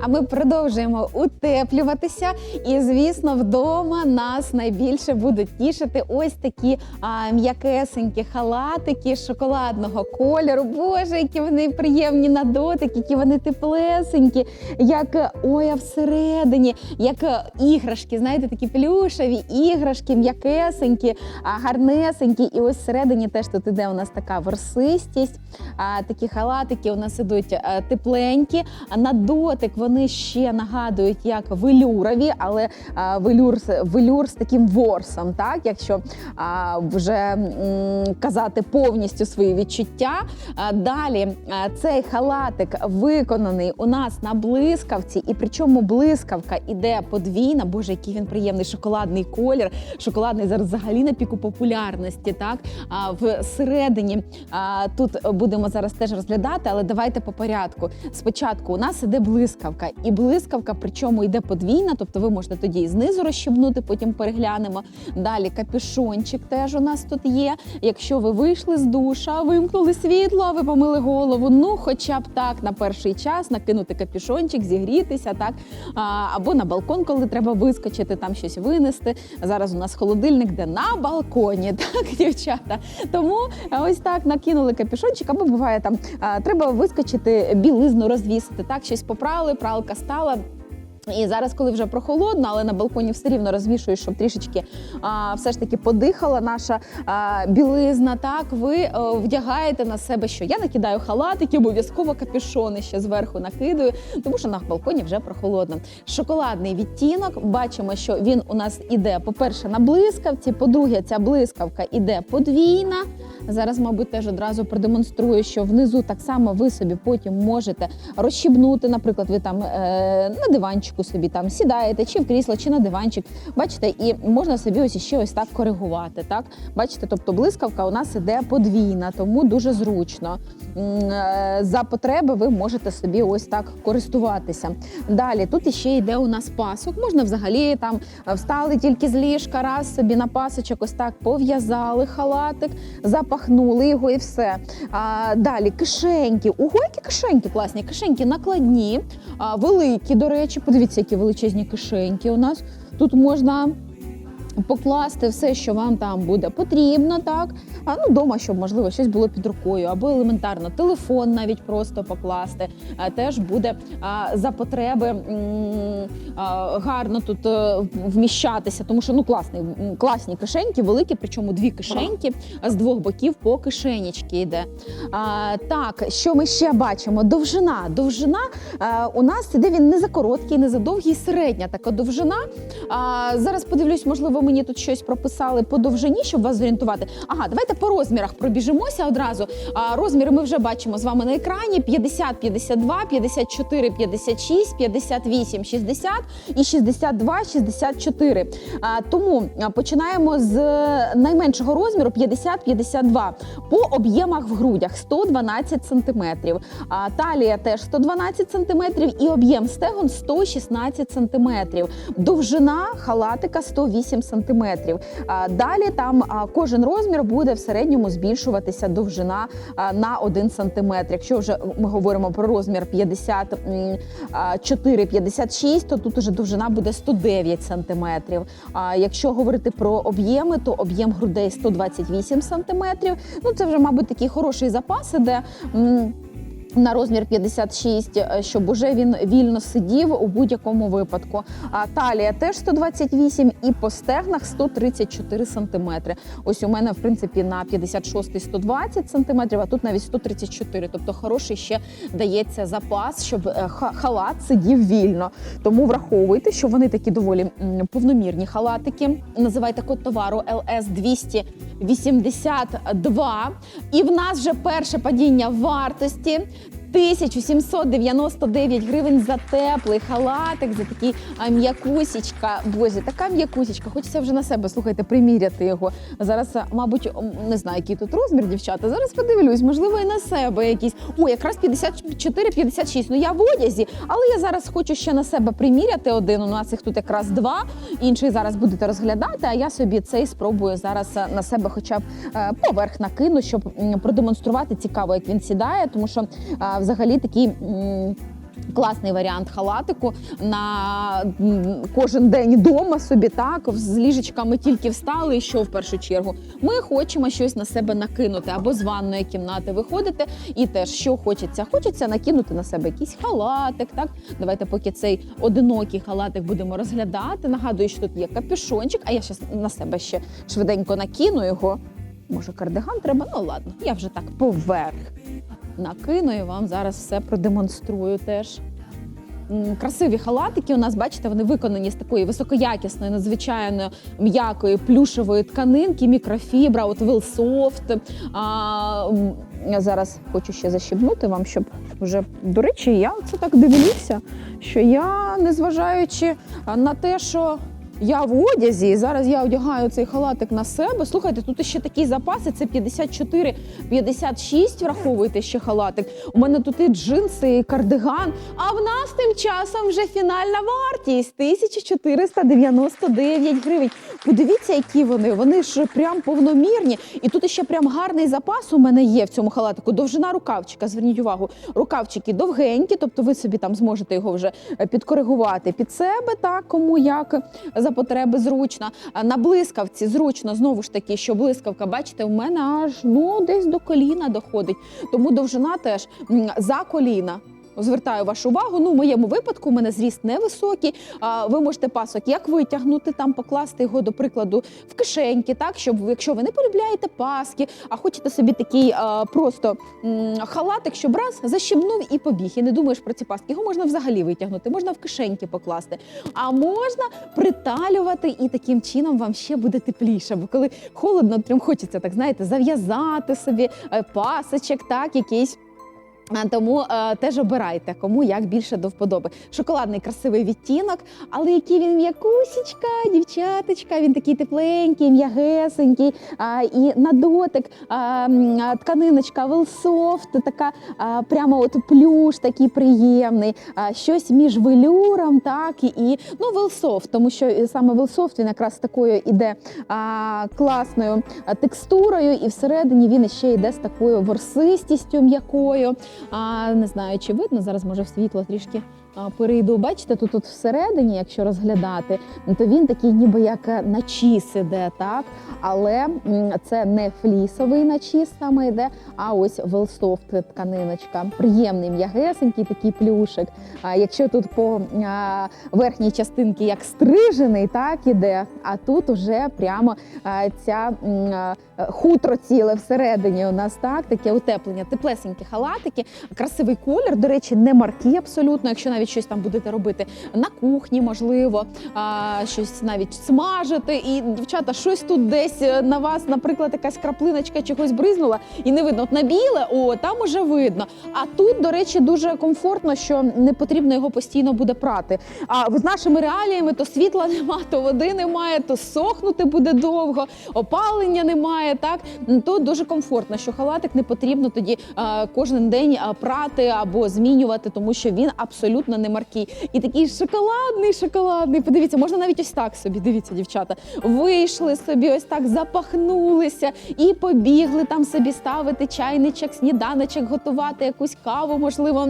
А ми продовжуємо утеплюватися. І, звісно, вдома нас найбільше будуть тішити ось такі а, м'якесенькі халатики шоколадного кольору. Боже, які вони приємні на дотик, які вони теплесенькі, як е, а всередині, як е, іграшки, знаєте, такі плюшеві іграшки, м'якесенькі, гарнесенькі. І ось всередині теж тут іде у нас така ворсистість. А, такі халатики у нас ідуть е, тепленькі. А на дотик вони ще нагадують як велюрові, але велюр, велюр з таким ворсом, так якщо вже казати повністю свої відчуття. Далі цей халатик виконаний у нас на блискавці, і причому блискавка іде подвійна. Боже, який він приємний шоколадний колір. Шоколадний зараз взагалі на піку популярності. Так а всередині а, тут будемо зараз теж розглядати, але давайте по порядку. Спочатку у нас іде блискавка, і блискавка, причому йде подвійна, тобто ви можете тоді і знизу розщебнути, потім переглянемо. Далі капюшончик теж у нас тут є. Якщо ви вийшли з душа, вимкнули світло, ви помили голову. Ну, хоча б так на перший час накинути капюшончик, зігрітися, так або на балкон, коли треба вискочити, там щось винести. Зараз у нас холодильник, де на балконі, так, дівчата. Тому ось так накинули капюшончик, або буває там треба вискочити, білизну розвісити. Так, щось попрали, пралка стала. І зараз, коли вже прохолодно, але на балконі все рівно розвішую, щоб трішечки а, все ж таки подихала наша а, білизна. Так, ви е, вдягаєте на себе, що я накидаю халатики, обов'язково капюшони ще зверху накидаю, тому що на балконі вже прохолодно. Шоколадний відтінок. Бачимо, що він у нас іде, по-перше, на блискавці. По-друге, ця блискавка іде подвійна. Зараз, мабуть, теж одразу продемонструю, що внизу так само ви собі потім можете розщібнути. Наприклад, ви там е, на диванчику собі там сідаєте, чи в крісло, чи на диванчик. Бачите, і можна собі ось ще ось так коригувати. Так, бачите, тобто блискавка у нас іде подвійна, тому дуже зручно. Е, За потреби ви можете собі ось так користуватися. Далі тут іще йде у нас пасок. Можна взагалі там встали тільки з ліжка, раз собі на пасочок ось так пов'язали халатик, запахнули його і все. А, далі кишеньки. Ого, які кишеньки класні. Кишеньки накладні, а, великі, до речі. Подивіться, які величезні кишеньки у нас. Тут можна покласти все, що вам там буде потрібно, так. А ну вдома, щоб можливо щось було під рукою, або елементарно телефон навіть просто покласти. Теж буде за потреби гарно тут е, вміщатися, тому що ну класний, класні кишеньки, великі, причому дві кишеньки з двох боків по кишенічки йде. А, так, що ми ще бачимо? Довжина. Довжина е, у нас іде він не за короткий, не за довгий, середня така довжина. А, зараз подивлюсь, можливо, мені тут щось прописали по довжині, щоб вас зорієнтувати. Ага, давайте по розмірах пробіжимося одразу. А, розміри ми вже бачимо з вами на екрані: 50, 52, 54, 56, 58, 60 і 62, 64. А, тому починаємо з найменшого розміру 50-52. По об'ємах в грудях 112 см. Талія теж 112 см і об'єм стегон 116 см. Довжина халатика 108 см. А, далі там кожен розмір буде в середньому збільшуватися довжина на 1 см. Якщо вже ми говоримо про розмір 54-56, то тут уже довжина буде 109 см. А якщо говорити про об'єми, то об'єм грудей 128 см. Ну це вже, мабуть, такий хороший запас іде. На розмір 56, е, щоб уже він вільно сидів у будь-якому випадку. А талія теж 128 і по стегнах 134 сантиметри. Ось у мене, в принципі, на 56 120 сантиметрів, а тут навіть 134. Тобто хороший ще дається запас, щоб е, халат сидів вільно. Тому враховуйте, що вони такі доволі повномірні халатики. Називайте код товару LS 282. І в нас вже перше падіння вартості. 1799 гривень за теплий халатик, за такий м'якусічка. Боже, така м'якусічка. Хочеться вже на себе, слухайте, приміряти його. Зараз, мабуть, не знаю, який тут розмір, дівчата. Зараз подивлюсь, можливо, і на себе якийсь. О, якраз 54-56. Ну я в одязі, але я зараз хочу ще на себе приміряти один. У нас їх тут якраз два. Інший зараз будете розглядати. А я собі цей спробую зараз на себе, хоча б поверх накину, щоб продемонструвати цікаво, як він сідає, тому що взагалі такий. Класний варіант халатику на кожен день вдома собі так з ліжечками тільки встали. І що в першу чергу? Ми хочемо щось на себе накинути або з ванної кімнати виходити, і теж що хочеться? Хочеться накинути на себе якийсь халатик. Так, давайте, поки цей одинокий халатик будемо розглядати. Нагадую, що тут є капюшончик, а я зараз на себе ще швиденько накину його. Може, кардиган треба? Ну ладно, я вже так поверх накину і вам зараз все продемонструю теж. Красиві халатики у нас, бачите, вони виконані з такої високоякісної, надзвичайно м'якої плюшевої тканинки, мікрофібра, от Вилсофт. А, я зараз хочу ще защібнути вам, щоб вже до речі, я це так дивлюся, що я, незважаючи на те, що я в одязі, і зараз я одягаю цей халатик на себе. Слухайте, тут ще такі запаси: це 54, 56, враховуйте ще халатик. У мене тут і джинси, і кардиган. А в нас тим часом вже фінальна вартість 1499 гривень. Подивіться, які вони. Вони ж прям повномірні. І тут ще прям гарний запас у мене є в цьому халатику. Довжина рукавчика. Зверніть увагу, рукавчики довгенькі, тобто ви собі там зможете його вже е, підкоригувати під себе, так кому як за потреби зручно. На блискавці зручно знову ж таки, що блискавка, бачите, у мене аж ну десь до коліна доходить. Тому довжина теж за коліна. Звертаю вашу увагу. Ну, в моєму випадку у мене зріст невисокий. А, ви можете пасок як витягнути, там покласти його, до прикладу, в кишеньки, так щоб якщо ви не полюбляєте паски, а хочете собі такий а, просто м, халатик, щоб раз защібнув і побіг. І не думаєш про ці паски. Його можна взагалі витягнути, можна в кишеньки покласти, а можна приталювати, і таким чином вам ще буде тепліше. Бо коли холодно, прям хочеться так, знаєте, зав'язати собі е, пасочок, так, якийсь. Тому е, теж обирайте, кому як більше до вподоби. Шоколадний красивий відтінок, але який він м'якусічка, дівчаточка, він такий тепленький, м'ягесенький. А, і на дотик а, тканиночка велсофт, така а, прямо от плюш такий приємний. А, щось між велюром, так і ну велсофт, тому що саме велсофт він якраз такою іде а, класною текстурою, і всередині він ще йде з такою ворсистістю м'якою. А, не знаю, чи видно, зараз може в світло трішки перейду. Бачите, тут, тут всередині, якщо розглядати, то він такий ніби як е, начіс іде, так? Але це не флісовий начіс саме йде, а ось велсофт тканиночка. Приємний, м'ягесенький такий плюшик. А якщо тут по верхній частинці як стрижений, так іде, а тут уже прямо ця хутро ціле всередині у нас так, таке утеплення, теплесенькі халатики, красивий колір. До речі, не марки абсолютно, якщо навіть щось там будете робити на кухні, можливо, а, щось навіть смажити. І дівчата, щось тут десь е, на вас, наприклад, якась краплиночка чогось бризнула, і не видно. От на біле, о, там уже видно. А тут, до речі, дуже комфортно, що не потрібно його постійно буде прати. А з нашими реаліями то світла нема, то води немає, то сохнути буде довго, опалення немає. Так тут дуже комфортно, що халатик не потрібно тоді кожен день прати або змінювати, тому що він абсолютно не маркий. І такий шоколадний, шоколадний. Подивіться, можна навіть ось так собі. Дивіться, дівчата, вийшли собі, ось так запахнулися і побігли там собі ставити чайничок, сніданочок, готувати якусь каву, можливо.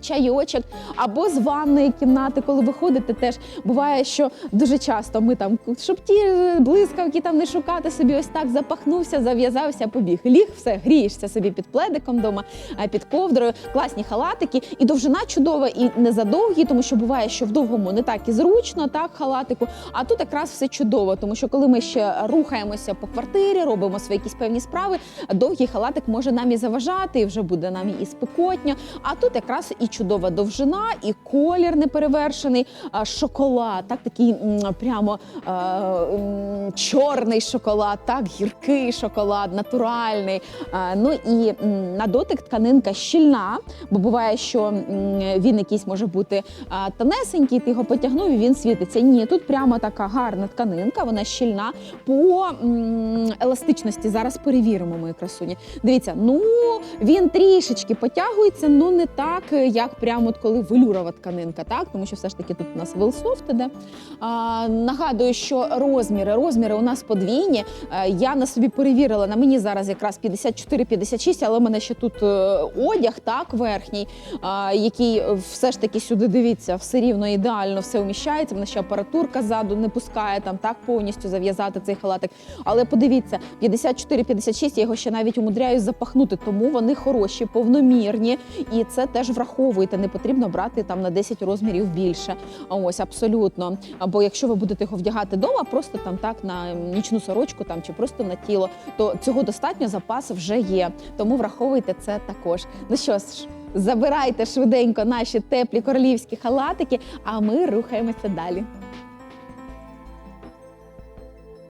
Чайочок або з ванної кімнати, коли виходите, теж буває, що дуже часто ми там, щоб ті блискавки там не шукати собі, ось так запахнувся, зав'язався, побіг. Ліг, все, грієшся собі під пледиком вдома, під ковдрою, класні халатики, і довжина чудова, і не задовгі, тому що буває, що в довгому не так і зручно, так халатику. А тут якраз все чудово, тому що коли ми ще рухаємося по квартирі, робимо свої якісь певні справи, довгий халатик може нам і заважати, і вже буде нам і спекотньо. А тут якраз і чудова довжина, і колір неперевершений, шоколад, так такий прямо е, чорний шоколад, так гіркий шоколад, натуральний. А, ну і на дотик тканинка щільна, бо буває, що він якийсь може бути тонесенький, ти його потягнув і він світиться. Ні, тут прямо така гарна тканинка, вона щільна по еластичності. Зараз перевіримо мої красуні. Дивіться, ну він трішечки потягується, ну не так, як прямо от коли велюрова тканинка, так тому що все ж таки тут у нас велсофт іде. А, нагадую, що розміри, розміри у нас подвійні. Е, Я на собі перевірила, на мені зараз якраз 54-56, але у мене ще тут е, одяг, так, верхній, а, який все ж таки сюди дивіться, все рівно ідеально все вміщається. Мене ще апаратурка ззаду не пускає там так повністю зав'язати цей халатик. Але подивіться, 54-56, я його ще навіть умудряюсь запахнути, тому вони хороші, повномірні, і це теж враховуйте. Не потрібно брати там на 10 розмірів більше. Ось абсолютно. Або якщо ви будете його вдягати вдома, просто там так на нічну сорочку там чи просто на тіло, то цього достатньо запас вже є. Тому враховуйте це також. Ну що ж. Забирайте швиденько наші теплі королівські халатики, а ми рухаємося далі.